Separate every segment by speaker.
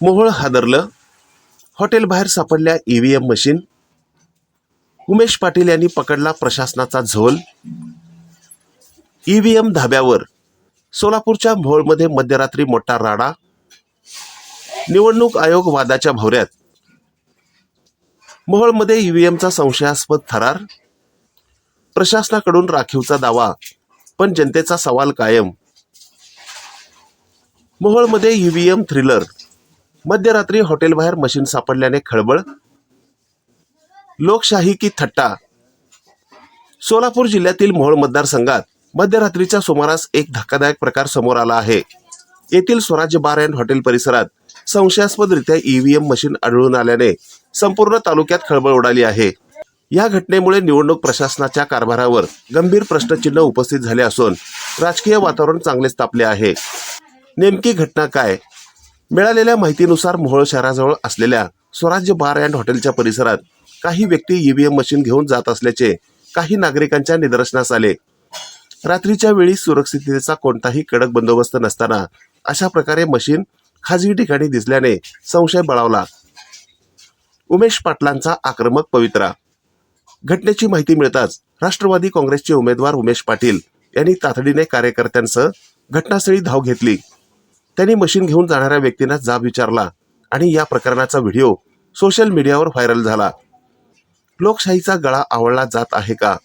Speaker 1: मोहोळ हादरलं. हॉटेलबाहेर सापडल्या E V M machine. Umesh Patil यांनी पकडला प्रशासनाचा झोल. ई व्ही एम धाब्यावर सोलापूरच्या मोहोळमध्ये मध्यरात्री मोठा राडा. निवडणूक आयोग वादाच्या भवऱ्यात. मोहोळमध्ये ईव्हीएमचा संशयास्पद थरार. प्रशासनाकडून राखीवचा दावा पण जनतेचा सवाल कायम. मोहोळमध्ये ईव्हीएम थ्रिलर मध्यरात्री हॉटेलबाहेर मशीन सापडल्याने खळबळ लोकशाही की थट्टा? सोलापूर जिल्ह्यातील मोहोळ मतदारसंघात मध्यरात्रीच्या सुमारास एक धक्कादायक प्रकार समोर आला आहे. येथील स्वराज्य बार अँड हॉटेल परिसरात संशयास्पदरित्या ईव्हीएम मशीन आढळून आल्याने संपूर्ण तालुक्यात खळबळ उडाली आहे. या घटनेमुळे निवडणूक प्रशासनाच्या कारभारावर गंभीर प्रश्नचिन्ह उपस्थित झाले असून राजकीय वातावरण चांगलेच तापले आहे. नेमकी घटना काय? मिळालेल्या माहितीनुसार मोहोळ शहराजवळ असलेल्या स्वराज्य बार अँड हॉटेलच्या परिसरात काही व्यक्ती ईव्हीएम मशीन घेऊन जात असल्याचे काही नागरिकांच्या निदर्शनास आले. रात्रीच्या वेळी सुरक्षिततेचा कोणताही कडक बंदोबस्त नसताना अशा प्रकारे मशीन खाजगी ठिकाणी दिसल्याने संशय बळावला. उमेश पाटलांचा आक्रमक पवित्रा. घटनेची माहिती मिळताच राष्ट्रवादी काँग्रेसचे उमेदवार उमेश पाटील यांनी तातडीने कार्यकर्त्यांसह घटनास्थळी धाव घेतली. त्यांनी मशीन घेऊन जाणाऱ्या व्यक्तींना जाब विचारला आणि या प्रकरणाचा व्हिडिओ सोशल मीडियावर व्हायरल झाला. लोकशाहीचा गळा आवळला जात आहे का?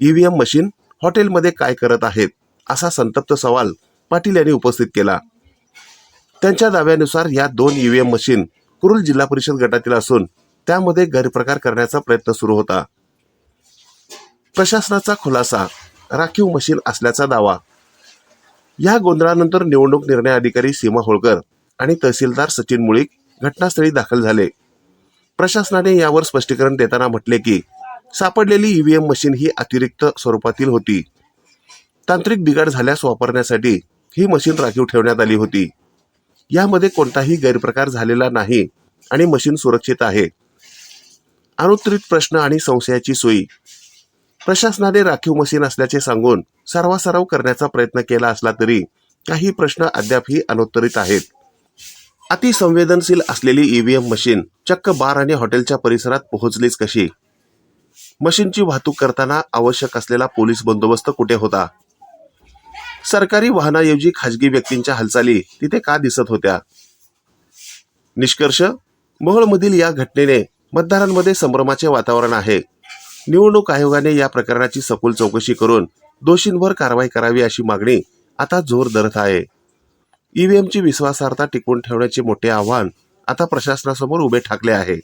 Speaker 1: ईव्हीएम मशीन हॉटेलमध्ये काय करत आहेत? असा संतप्त सवाल पाटील यांनी उपस्थित केला. त्यांच्या दाव्यानुसार या दोन ईव्हीएम मशीन कुरुल जिल्हा परिषद गटातील असून त्यामध्ये गैरप्रकार करण्याचा प्रयत्न सुरू होता. प्रशासनाचा खुलासा राखीव मशीन असल्याचा दावा या गोंधळानंतर निवडणूक निर्णय अधिकारी सीमा होळकर आणि तहसीलदार सचिन मुळीक घटनास्थळी दाखल झाले. प्रशासनाने यावर स्पष्टीकरण देताना म्हटले की सापडलेली ईव्हीएम मशीन ही अतिरिक्त स्वरूपातील होती. तांत्रिक बिघाड झाल्यास वापरण्यासाठी ही मशीन राखीव ठेवण्यात आली होती. यामध्ये कोणताही गैरप्रकार झालेला नाही आणि मशीन सुरक्षित आहे. अनुत्तरित प्रश्न आणि संशयाची सोयी प्रशासनाने राखीव मशीन असल्याचे सांगून सर्वासराव करण्याचा प्रयत्न केला असला तरी काही प्रश्न अद्यापही अनुत्तरित आहेत. अतिसंवेदनशील असलेली ईव्हीएम मशीन चक्क बार आणि हॉटेलच्या परिसरात पोहोचलीच कशी? मशीनची वाहतूक करताना आवश्यक असलेला पोलीस बंदोबस्त कुठे होता? सरकारी वाहनाऐवजी खाजगी व्यक्तींच्या हालचाली तिथे का दिसत होत्या? निष्कर्ष मोहोळमधील या घटनेने मतदारांमध्ये संभ्रमाचे वातावरण आहे. निवडणूक आयोगाने या प्रकरणाची सखोल चौकशी करून दोषींवर कारवाई करावी अशी मागणी आता जोर धरत आहे. ईव्हीएमची विश्वासार्हता टिकवून ठेवण्याचे मोठे आव्हान आता प्रशासनासमोर उभे ठाकले आहे.